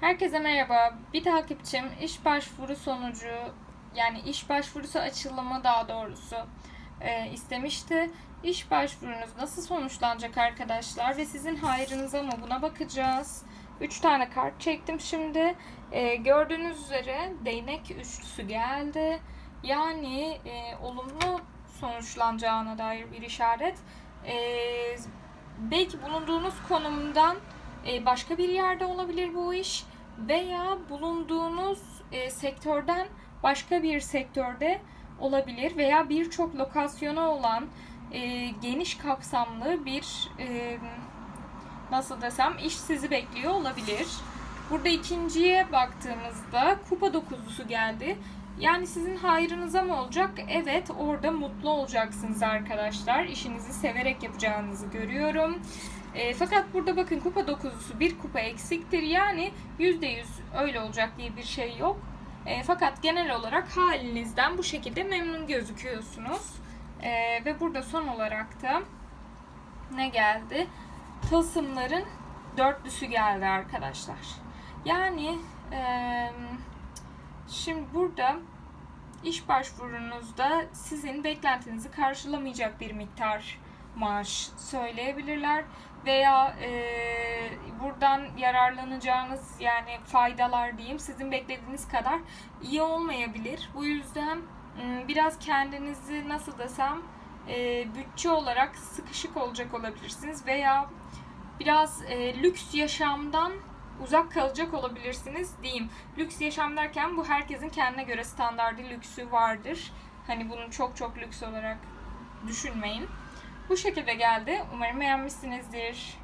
Herkese merhaba. Bir takipçim iş başvuru sonucu yani iş başvurusu açılımı daha doğrusu e, istemişti. İş başvurunuz nasıl sonuçlanacak arkadaşlar ve sizin hayrınıza mı buna bakacağız. 3 tane kart çektim şimdi. E, gördüğünüz üzere değnek üçlüsü geldi. Yani e, olumlu sonuçlanacağına dair bir işaret. E, belki bulunduğunuz konumdan başka bir yerde olabilir bu iş veya bulunduğunuz e, sektörden başka bir sektörde olabilir veya birçok lokasyonu olan e, geniş kapsamlı bir e, nasıl desem iş sizi bekliyor olabilir. Burada ikinciye baktığımızda kupa dokuzlusu geldi. Yani sizin hayrınıza mı olacak? Evet, orada mutlu olacaksınız arkadaşlar. İşinizi severek yapacağınızı görüyorum. E, fakat burada bakın kupa dokuzlusu bir kupa eksiktir. Yani %100 öyle olacak diye bir şey yok. E, fakat genel olarak halinizden bu şekilde memnun gözüküyorsunuz. E, ve burada son olarak da ne geldi? Tılsımların dörtlüsü geldi arkadaşlar. Yani eee Şimdi burada iş başvurunuzda sizin beklentinizi karşılamayacak bir miktar maaş söyleyebilirler veya e, buradan yararlanacağınız yani faydalar diyeyim sizin beklediğiniz kadar iyi olmayabilir. Bu yüzden biraz kendinizi nasıl desem e, bütçe olarak sıkışık olacak olabilirsiniz veya biraz e, lüks yaşamdan uzak kalacak olabilirsiniz diyeyim. Lüks yaşam derken bu herkesin kendine göre standardı lüksü vardır. Hani bunu çok çok lüks olarak düşünmeyin. Bu şekilde geldi. Umarım beğenmişsinizdir.